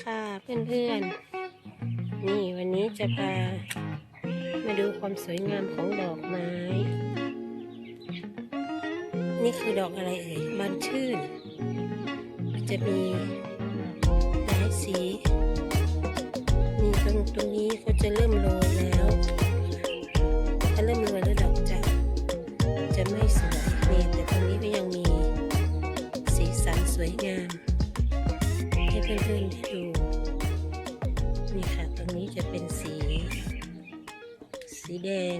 ค่ะเพื่อนๆ นี่วันนี้จะพามาดูความสวยงามของดอกไม้ นี่คือดอกอะไรเอ่ยบานชื่น จะมีหลายสีนี่ตรงตรงนี้เขาจะเริ่มโรยแล้วถ้าเริ่มโรยแล้วดอกจะจะไม่สวยนี่แต่ตรงนี้ก็ยังมีสีสันสวยงาม ให้เพื่อนๆได้ดูนี่ค่ะ ตรงนี้จะเป็นสี สีแดง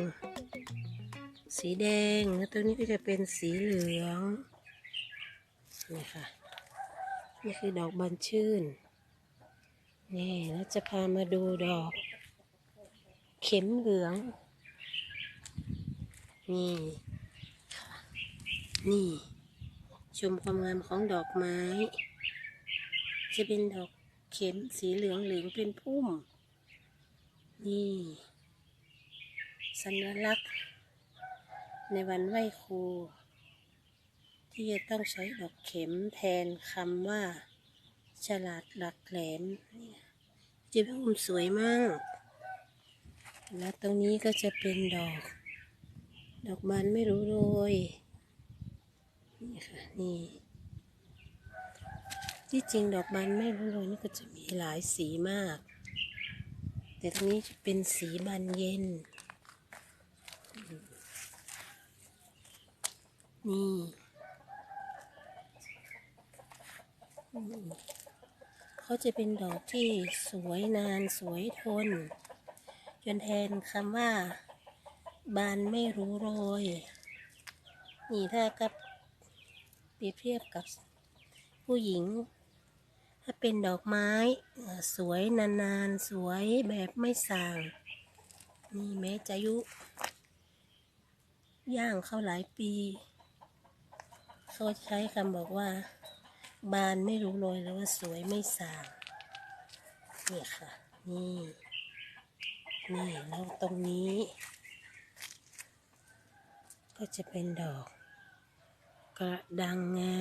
สีแดงแล้วตรงนี้ก็จะเป็นสีเหลืองนี่ค่ะ นี่คือดอกบานชื่น นี่แล้วจะพามาดูดอก เข็มเหลือง นี่นี่ ชมความงามของดอกไม้ จะเป็นดอกเข็มสีเหลืองเหลืองเป็นพุ่ม นี่ สัญลักษณ์ ในวันไหว้ครู ที่จะต้องใช้ดอกเข็มแทนคำว่า ฉลาดหลักแหลมจะเป็นพุ่มสวยมาก แล้วตรงนี้ก็จะเป็นดอก ดอกบานไม่รู้โรยนี่ค่ะ นี่ ที่จริงดอกบานไม่รู้โรยนี่ก็จะมีหลายสีมาก แต่ตรงนี้จะเป็นสีบานเย็น นี่เขาจะเป็นดอกที่สวยนานสวยทน จนแทนคำว่า บานไม่รู้โรย นี่ถ้ากับเปรียบเทียบกับผู้หญิง ถ้าเป็นดอกไม้สวยนานๆ สวยแบบไม่ส่างนี่แม้จะยุ ย่างเข้าหลายปีเขาใช้คำบอกว่า บานไม่รู้โรยแล้วว่าสวยไม่ส่างนี่ค่ะ นี่ นี่แล้วตรงนี้ ก็จะเป็นดอก กระดังงา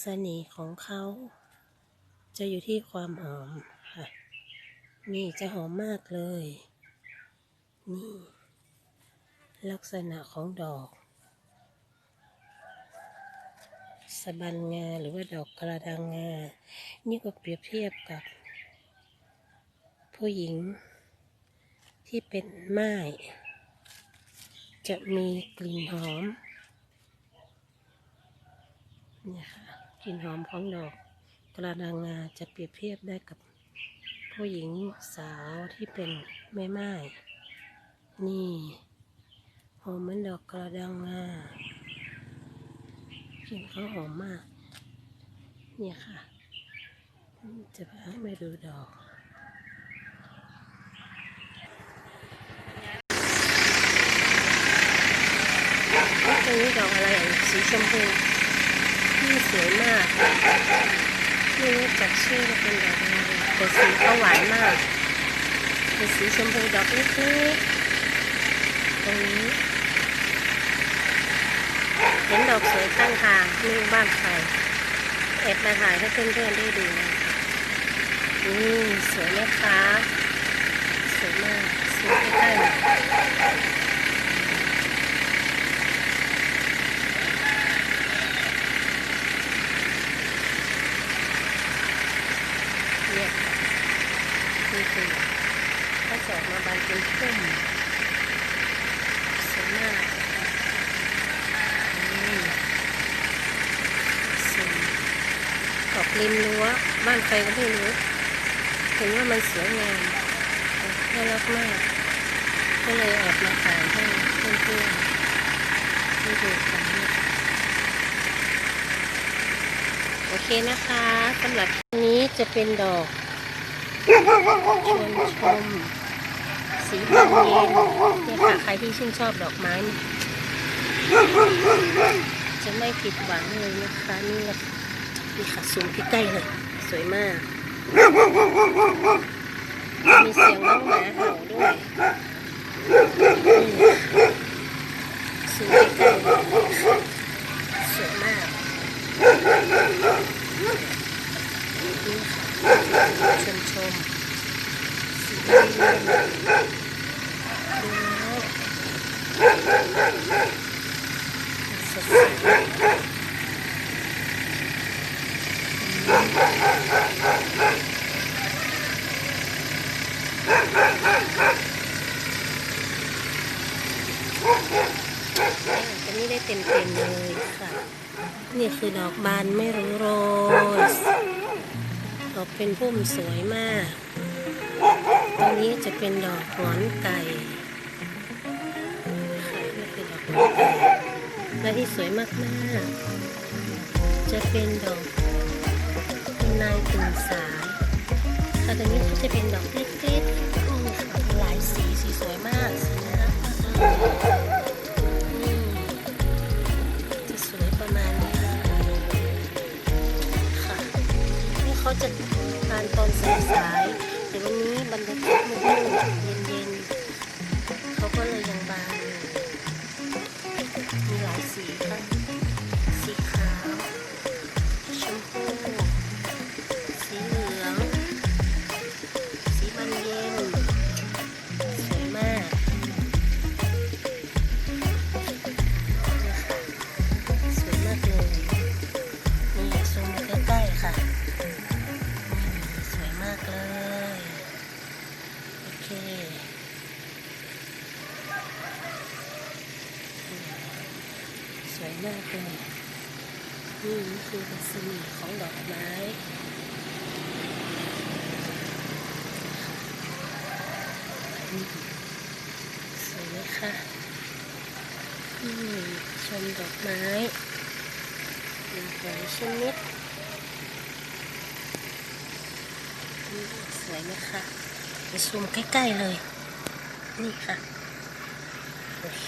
เสน่ห์ของเขา จะอยู่ที่ความหอมค่ะ นี่จะหอมมากเลย นี่ ลักษณะของดอกสะบันงาหรือว่าดอกกระดังงา นี่ก็เปรียบเทียบกับ ผู้หญิงที่เป็นไม้จะมีกลิ่นหอม เนี่ยค่ะ กลิ่นหอมของดอกกระดังงาจะเปรียบเทียบได้กับผู้หญิงสาวที่เป็นแม่ไม้นี่หอมเหมือนดอกกระดังงากลิ่นเขาหอมมาก เนี่ยค่ะ จะพาให้ดูดอกตรงนี้ดอกอะไรสีชมพู ที่สวยมากไม่รู้จักชื่อเป็นดอกอะไรแต่สีก็หวานมากเป็นสีชมพูดอกเล็กๆตรงนี้ เห็นดอกสวยข้งทางไม่รู้บ้านใครแอบมาถ่ายให้เพื่อนๆได้ดูนะนี่สวยไหมคะสวยมากสวยใกล้ๆหน่อยเนี่ยค่ะนี่คือเขาจะออกมาบานเป็นพุ่มสวยมากนี่สวยออก ริมรั้วบ้านใครก็ไม่รู้เห็นว่ามันสวยงามน่ารักมาก ก็เลยออกมาถ่ายให้เพื่อนๆได้ดูกันโอเคนะคะสำหรับนนี้จะเป็นดอกชวนชมสีบานเย็นเนี่ยค่ะใครที่ชื่นชอบดอกไม้จะไม่ผิดหวังเลยนะคะนี่แหละ นี่ค่ะสูงที่ใกล้เลยสวยมาก มีเสียงน้องหมาเห่าด้วยสูงที่ใกล้เลยสวยมากนี่ค่ะ ได้ เต็มๆเลยค่ะ นี่คือดอกบานไม่รู้โรส ดอกเป็นพุ่มสวยมาก ตรงนี้จะเป็นดอกหอนไก่ค่ะนี่คือดอกหอนไก่และที่สวยมากๆ จะเป็นดอกนายตื่นสายค่ะตรงนี้ก็จะเป็นดอกเล็กๆหลายสีสีสวยมากสีน่ารักมาก เคสวยมากเลยนี่คือรัศมีของดอกไม้สวยไหมคะอืมชมดอกไม้หลากหลายชนิดอืมสวยไหมคะ ไปซูมใกล้ๆเลย นี่ค่ะ โอเค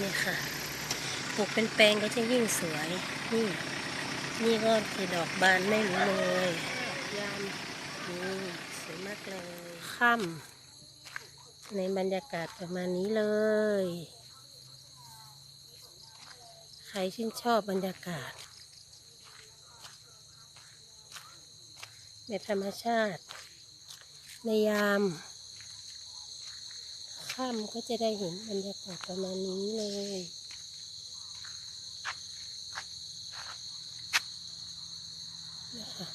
นี่ค่ะ ปลูกเป็นแปลงก็จะยิ่งสวย นี่ นี่ก็คือดอกบานไม่รู้เลยดอกยามนี่สวยมากเลย ค่ำในบรรยากาศประมาณนี้เลย ใครชื่นชอบบรรยากาศ แบบธรรมชาติ ในยามค่ำก็จะได้เห็นบรรยากาศประมาณนี้เลยนะคะ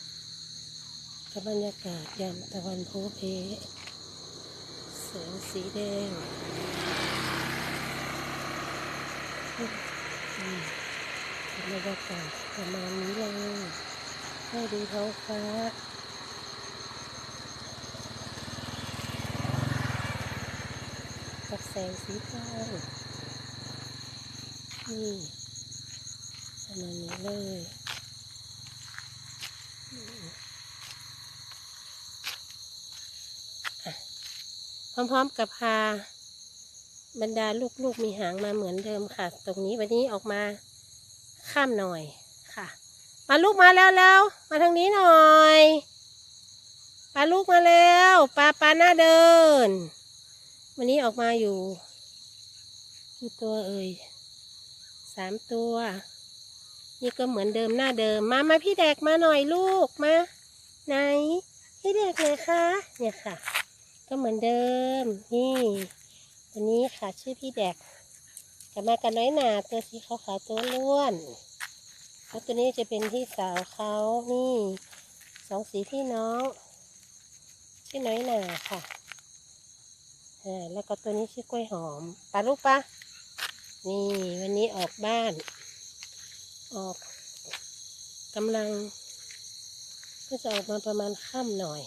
กับบรรยากาศยามตะวันโพเพแสงสีแดงบรรยากาศประมาณนี้เลยให้ดูท้องฟ้า กับแสงสีทองนี่ประมาณนี้เลยพร้อมๆกับพาบรรดาลูกๆมีหางมาเหมือนเดิมค่ะ ตรงนี้วันนี้ออกมาข้ามหน่อยค่ะ มาลูกมาแล้วแล้วๆมาทางนี้หน่อยปลาลูกมาแล้วปลาปลาหน้าเดิน วันนี้ออกมาอยู่กี่ตัวเอ่ยสามตัว นี่ก็เหมือนเดิมหน้าเดิมมามาพี่แดกมาหน่อยลูกมาไหนพี่แดกไหนคะเนี่ยค่ะ ก็เหมือนเดิมนี่ตัวนี้ค่ะชื่อพี่แดกกลับมากันน้อยหนาตัวสีขาวๆตัวล้วนแล้วตัวนี้จะเป็นพี่สาวเขานี่สองสีพี่น้องชื่อน้อยหนาค่ะ อ่าแล้วก็ตัวนี้ชื่อกล้วยหอมปลาลูกปะนี่วันนี้ออกบ้าน ออกกำลัง ก็จะออกมาประมาณค่ำหน่อย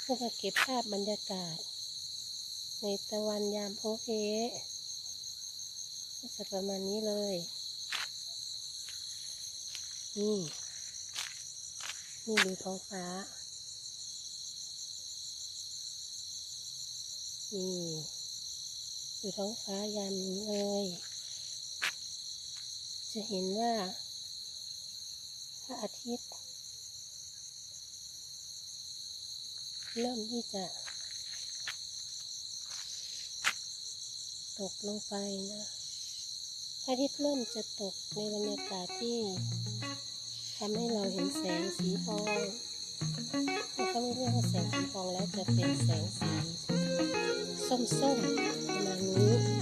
เพื่อมาเก็บภาพบรรยากาศ ในตะวันยามโพเพก็จะประมาณนี้เลยนี่นี่ดูท้องฟ้า นี่ดูท้องฟ้ายามนี้เลย จะเห็นว่าพระอาทิตย์ เริ่มที่จะ ตกลงไปนะพระอาทิตย์เริ่มจะตกในบรรยากาศที่ทำให้เราเห็นแสงสีทอง ถ้าเขาไม่เรียกว่าแสงสีทองแล้วจะเป็นแสงสีส้มๆประมาณนี้